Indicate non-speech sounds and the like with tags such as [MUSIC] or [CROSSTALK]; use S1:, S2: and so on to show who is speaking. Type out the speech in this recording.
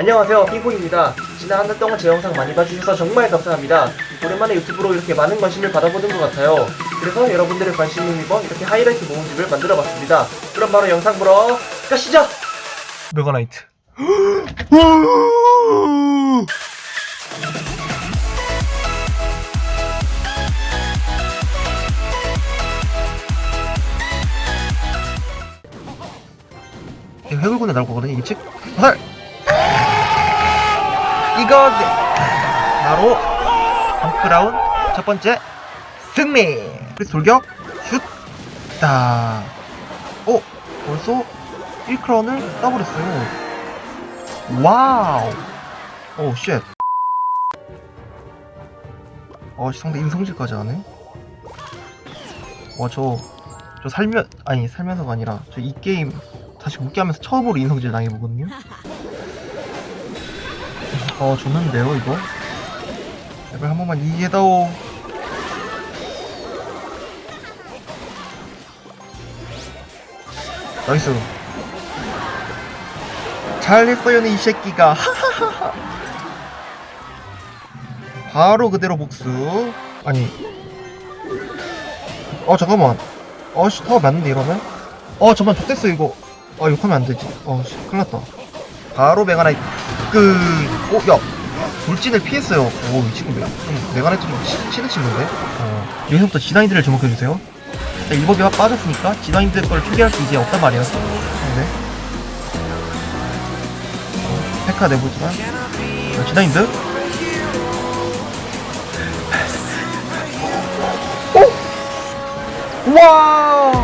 S1: 안녕하세요. 핑퐁입니다. 지난 한 달 동안 제 영상 많이 봐주셔서 정말 감사합니다. 오랜만에 유튜브로 이렇게 많은 관심을 받아보는 것 같아요. 그래서 여러분들의 관심을 입어 이렇게 하이라이트 모음집을 만들어봤습니다. 그럼 바로 영상 보러 가시죠! 메가나이트. 해골군에 [GASPS] 나올 거거든요 이게 즉 화살 이거지 바로 덩크라운 첫 번째 승리. 그래서 돌격 슛다. 어 벌써 1크라운을 따버렸어요. 와우. 오 쉣. 어 상대 인성질까지 하네. 와저 저 살면 아니 살면서가 아니라 저 이 게임 다시 묶게 하면서 처음으로 인성질 당해보거든요 어 좋는데요 이거? 제발 한 번만 이해다오. 나이스. 잘했어요 이 새끼가. 하하하하. 바로 그대로 복수. 아니. 어 잠깐만. 어씨 타워 맞는데 이러면? 어 잠만 좋댔어 이거. 아 욕하면 안 되지. 어 씨 큰일났다. 바로 메가나이트 끝 어, 야 돌진을 피했어요. 오 이 친구 좀 메가나이트 좀 치- 치는 친구인데? 어. 여기서부터 지나이드를 주목해주세요. 자, 일법이 확 빠졌으니까 지나이드 걸 피기할 수 이제 없단 말이야. 네. 어, 페카 내보지만. 자, 지나이드 오! 와